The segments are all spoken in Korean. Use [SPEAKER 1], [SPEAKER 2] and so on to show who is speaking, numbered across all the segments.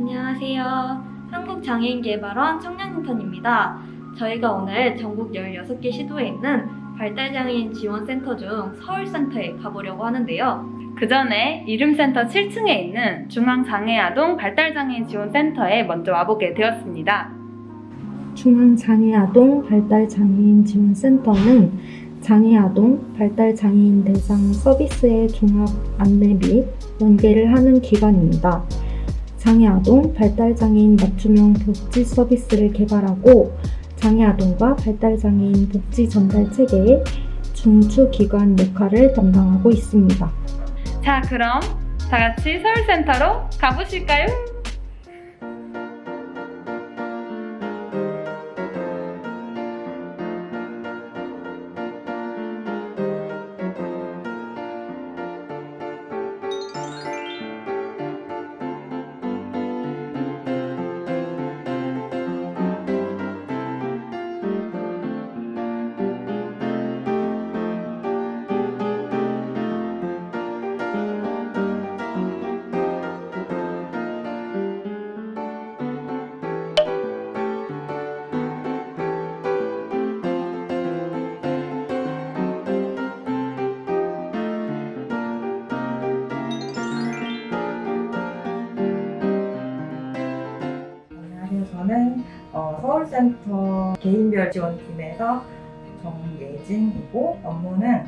[SPEAKER 1] 안녕하세요. 한국장애인개발원 청년인턴입니다. 저희가 오늘 전국 16개 시도에 있는 발달장애인 지원센터 중 서울센터에 가보려고 하는데요.
[SPEAKER 2] 그 전에 이름센터 7층에 있는 중앙장애아동 발달장애인 지원센터에 먼저 와보게 되었습니다.
[SPEAKER 3] 중앙장애아동 발달장애인 지원센터는 장애아동 발달장애인 대상 서비스의 종합 안내 및 연계를 하는 기관입니다. 장애아동 발달장애인 맞춤형 복지 서비스를 개발하고 장애아동과 발달장애인 복지 전달 체계의 중추 기관 역할을 담당하고 있습니다.
[SPEAKER 2] 자, 그럼 다 같이 서울센터로 가보실까요?
[SPEAKER 4] 개인별 지원팀에서 정예진이고 업무는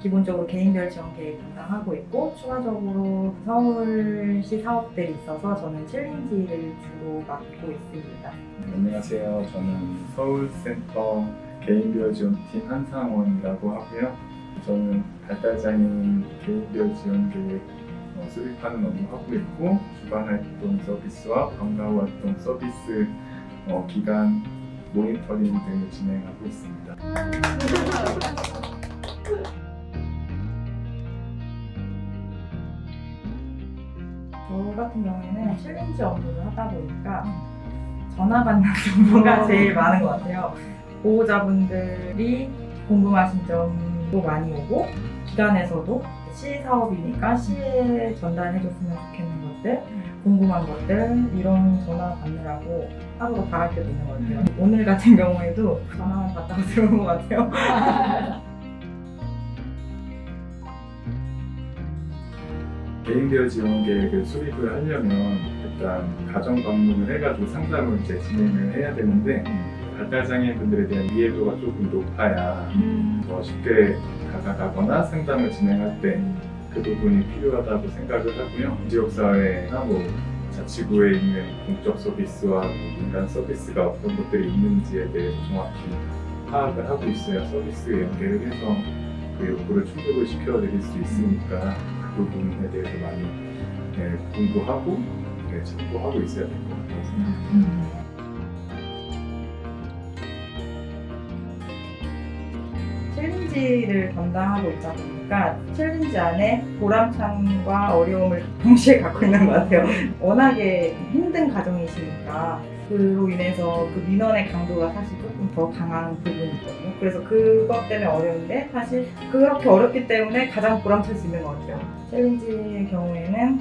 [SPEAKER 4] 기본적으로 개인별 지원 계획 담당하고 있고 추가적으로 서울시 사업들이 있어서 저는 챌린지를 주로 맡고 있습니다.
[SPEAKER 5] 안녕하세요. 저는 서울센터 개인별 지원팀 한상원이라고 하고요. 저는 발달장애인 개인별 지원 계획 어, 수립하는 업무 하고 있고 주간 활동 서비스와 방과 후 활동 서비스 어, 기간 모니터링 등을 진행하고 있습니다.
[SPEAKER 4] 저 같은 경우에는 챌린지 업무를 하다 보니까 전화 받는 업무가 제일 많은 것 같아요. 보호자분들이 궁금하신 점도 많이 오고 기관에서도 시 사업이니까 시에 전달해줬으면 좋겠는 것들 궁금한 것들 이런 전화 받느라고 하루가 다갈 때도 있는 것 같아요. 오늘 같은 경우에도 전화만 받다가 들어온 것 같아요.
[SPEAKER 5] 개인별 지원 계획을 수립을 하려면 일단 가정 방문을 해가지고 상담을 이제 진행을 해야 되는데 발달 장애인 분들에 대한 이해도가 조금 높아야 더 쉽게 다가가거나 상담을 진행할 때 그 부분이 필요하다고 생각을 하고요. 지역사회나 뭐 자치구에 있는 공적 서비스와 민간 서비스가 어떤 것들이 있는지에 대해서 정확히 파악을 하고 있어야 서비스에 연계를 해서 그 욕구를 충족을 시켜드릴 수 있으니까 그 부분에 대해서 많이 네, 공부하고 네, 참고하고 있어야 될 것 같아요.
[SPEAKER 4] 챌린지를 담당하고 있다 보니까 챌린지 안에 보람찬과 어려움을 동시에 갖고 있는 것 같아요. 워낙에 힘든 가정이시니까 그로 인해서 그 민원의 강도가 사실 조금 더 강한 부분이 있거든요. 그래서 그것 때문에 어려운데 사실 그렇게 어렵기 때문에 가장 보람찰 수 있는 것 같아요. 챌린지의 경우에는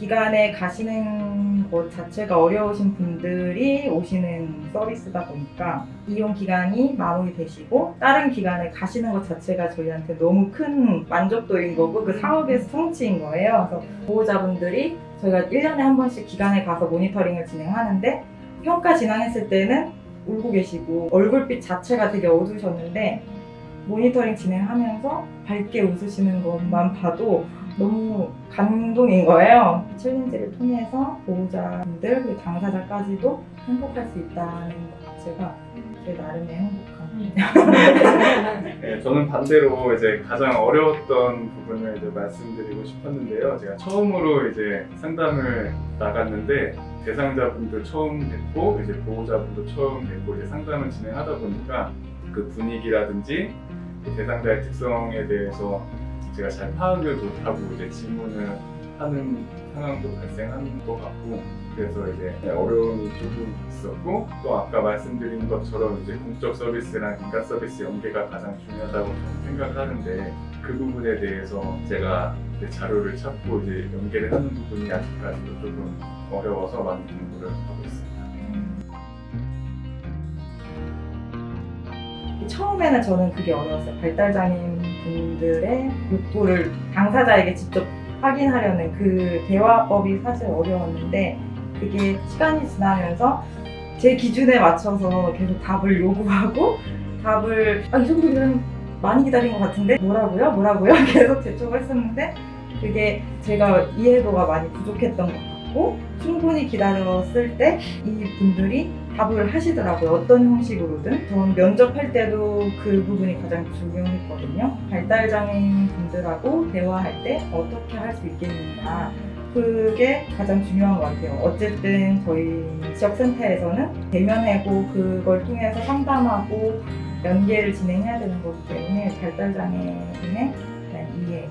[SPEAKER 4] 기간에 가시는 것 자체가 어려우신 분들이 오시는 서비스다 보니까 이용 기간이 마무리되시고 다른 기간에 가시는 것 자체가 저희한테 너무 큰 만족도인 거고 그 사업의 성취인 거예요. 그래서 보호자분들이 저희가 1년에 한 번씩 기간에 가서 모니터링을 진행하는데 평가 진행했을 때는 울고 계시고 얼굴빛 자체가 되게 어두우셨는데 모니터링 진행하면서 밝게 웃으시는 것만 봐도 너무 감동인 거예요. 챌린지를 통해서 보호자분들 그리고 당사자까지도 행복할 수 있다는 것 자체가 제 나름의 행복함.
[SPEAKER 5] 네, 저는 반대로 이제 가장 어려웠던 부분을 이제 말씀드리고 싶었는데요. 제가 처음으로 이제 상담을 나갔는데 대상자분도 처음 뵙고 이제 보호자분도 처음 뵙고 이제 상담을 진행하다 보니까 그 분위기라든지 그 대상자의 특성에 대해서 제가 잘 파악을 못하고 이제 질문을 하는 상황도 발생하는 것 같고 그래서 이제 어려움이 조금 있었고 또 아까 말씀드린 것처럼 이제 공적 서비스랑 민간 서비스 연계가 가장 중요하다고 저는 생각을 하는데 그 부분에 대해서 제가 자료를 찾고 이제 연계를 하는 부분이 아직까지도 조금 어려워서 많이 공부를 하고 있습니다.
[SPEAKER 4] 처음에는 저는 그게 어려웠어요. 발달 장애인 분들의 욕구를 당사자에게 직접 확인하려는 그 대화법이 사실 어려웠는데 그게 시간이 지나면서 제 기준에 맞춰서 계속 답을 요구하고 답을 아, 이 정도면 많이 기다린 것 같은데 뭐라고요? 뭐라고요? 계속 재촉을 했었는데 그게 제가 이해도가 많이 부족했던 것 같 고 충분히 기다렸을 때 이 분들이 답을 하시더라고요. 어떤 형식으로든. 전 면접할 때도 그 부분이 가장 중요했거든요. 발달장애인 분들하고 대화할 때 어떻게 할 수 있겠는가. 그게 가장 중요한 것 같아요. 어쨌든 저희 지역센터에서는 대면하고 그걸 통해서 상담하고 연계를 진행해야 되는 거기 때문에 발달장애인의 대한 이해,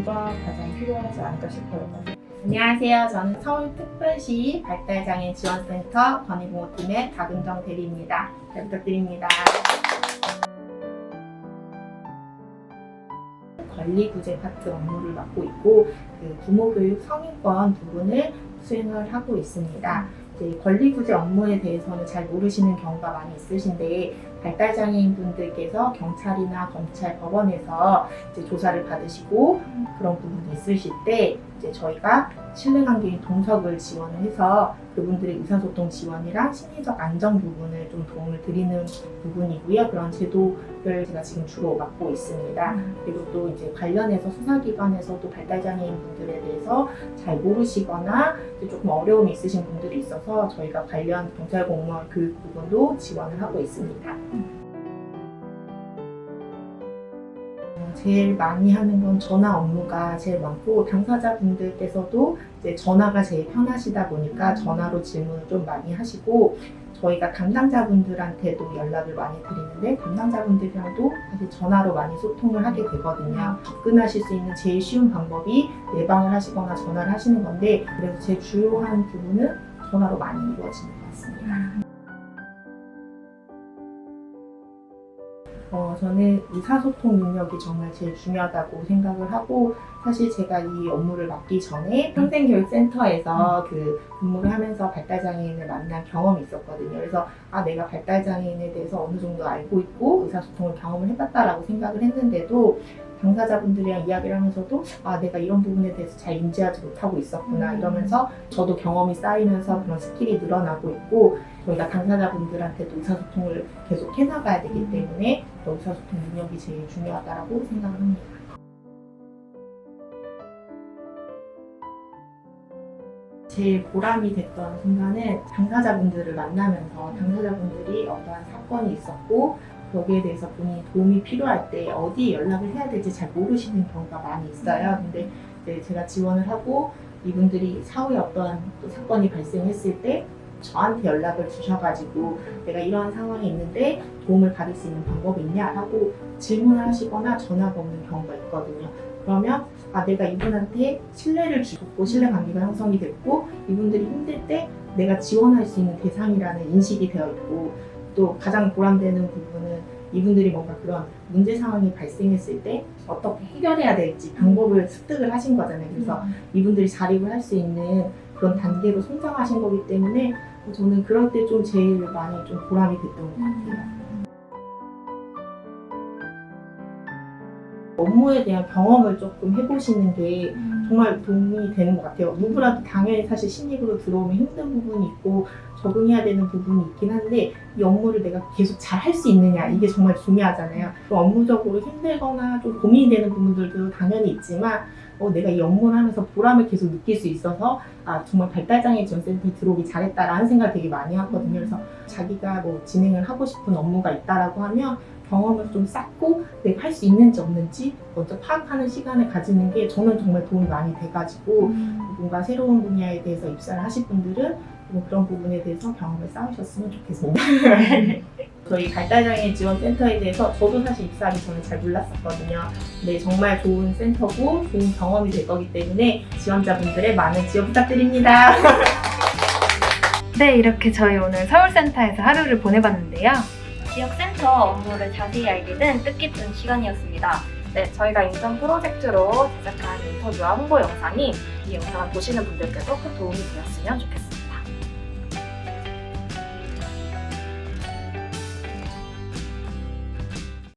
[SPEAKER 4] 이가 가장 필요하지 않을까 싶어요.
[SPEAKER 6] 안녕하세요. 저는 서울특별시 발달장애 지원센터 권익보호팀의 박은정 대리입니다. 잘 부탁드립니다. 권리구제 파트 업무를 맡고 있고 그 부모 교육 성인권 부분을 수행을 하고 있습니다. 이제 권리 구제 업무에 대해서는 잘 모르시는 경우가 많이 있으신데 발달 장애인 분들께서 경찰이나 검찰, 법원에서 이제 조사를 받으시고 그런 부분이 있으실 때 이제 저희가 신뢰관계인 동석을 지원을 해서 그분들의 의사소통 지원이랑 심리적 안정 부분을 좀 도움을 드리는 부분이고요. 그런 제도를 제가 지금 주로 맡고 있습니다. 그리고 또 이제 관련해서 수사기관에서도 발달장애인 분들에 대해서 잘 모르시거나 조금 어려움이 있으신 분들이 있어서 저희가 관련 경찰 공무원 교육 부분도 지원을 하고 있습니다. 제일 많이 하는 건 전화 업무가 제일 많고 당사자분들께서도 이제 전화가 제일 편하시다 보니까 전화로 질문을 좀 많이 하시고 저희가 담당자분들한테도 연락을 많이 드리는데 담당자분들이랑도 사실 전화로 많이 소통을 하게 되거든요. 접근하실 수 있는 제일 쉬운 방법이 내방을 하시거나 전화를 하시는 건데 그래서 제일 주요한 부분은 전화로 많이 이루어지는 것 같습니다. 어, 저는 의사소통 능력이 정말 제일 중요하다고 생각을 하고 사실 제가 이 업무를 맡기 전에 평생교육센터에서 그 근무를 하면서 발달장애인을 만난 경험이 있었거든요. 그래서 아 내가 발달장애인에 대해서 어느 정도 알고 있고 의사소통을 경험을 해봤다라고 생각을 했는데도 당사자분들이랑 이야기를 하면서도 아 내가 이런 부분에 대해서 잘 인지하지 못하고 있었구나 이러면서 저도 경험이 쌓이면서 그런 스킬이 늘어나고 있고 저희가 당사자분들한테도 의사소통을 계속 해나가야 되기 때문에 또 의사소통 능력이 제일 중요하다고 생각을 합니다. 제일 보람이 됐던 순간은 당사자분들을 만나면서 당사자분들이 어떠한 사건이 있었고 여기에 대해서 본인이 도움이 필요할 때 어디 연락을 해야 될지 잘 모르시는 경우가 많이 있어요. 근데 이제 제가 지원을 하고 이분들이 사후에 어떠한 또 사건이 발생했을 때 저한테 연락을 주셔가지고 내가 이러한 상황이 있는데 도움을 받을 수 있는 방법이 있냐 라고 질문을 하시거나 전화가 오는 경우가 있거든요. 그러면 아 내가 이분한테 신뢰를 주고 신뢰 관계가 형성이 됐고 이분들이 힘들 때 내가 지원할 수 있는 대상이라는 인식이 되어 있고 또 가장 보람되는 부분은 이분들이 뭔가 그런 문제 상황이 발생했을 때 어떻게 해결해야 될지 방법을 습득을 하신 거잖아요. 그래서 이분들이 자립을 할 수 있는 그런 단계로 성장하신 거기 때문에 저는 그럴 때 좀 제일 많이 좀 보람이 됐던 것 같아요. 업무에 대한 경험을 조금 해보시는 게 정말 도움이 되는 것 같아요. 누구라도 당연히 사실 신입으로 들어오면 힘든 부분이 있고 적응해야 되는 부분이 있긴 한데 이 업무를 내가 계속 잘 할 수 있느냐 이게 정말 중요하잖아요. 또 업무적으로 힘들거나 좀 고민이 되는 부분들도 당연히 있지만 어, 내가 이 업무를 하면서 보람을 계속 느낄 수 있어서 아 정말 발달장애 지원센터에 들어오기 잘했다라는 생각을 되게 많이 하거든요. 그래서 자기가 뭐 진행을 하고 싶은 업무가 있다라고 하면 경험을 좀 쌓고 내가 할 수 있는지 없는지 먼저 파악하는 시간을 가지는 게 저는 정말 도움이 많이 돼가지고 뭔가 새로운 분야에 대해서 입사를 하실 분들은 뭐 그런 부분에 대해서 경험을 쌓으셨으면 좋겠습니다. 저희 발달장애 지원센터에 대해서 저도 사실 입사하기 전에 잘 몰랐었거든요. 근데 정말 좋은 센터고 좋은 경험이 될 거기 때문에 지원자분들의 많은 지원 부탁드립니다.
[SPEAKER 2] 네, 이렇게 저희 오늘 서울센터에서 하루를 보내봤는데요.
[SPEAKER 1] 지역센터 업무를 자세히 알게 된 뜻깊은 시간이었습니다.
[SPEAKER 7] 네, 저희가 인턴 프로젝트로 제작한 인터뷰와 홍보 영상이 이 영상을 보시는 분들께도 큰 도움이 되었으면 좋겠습니다.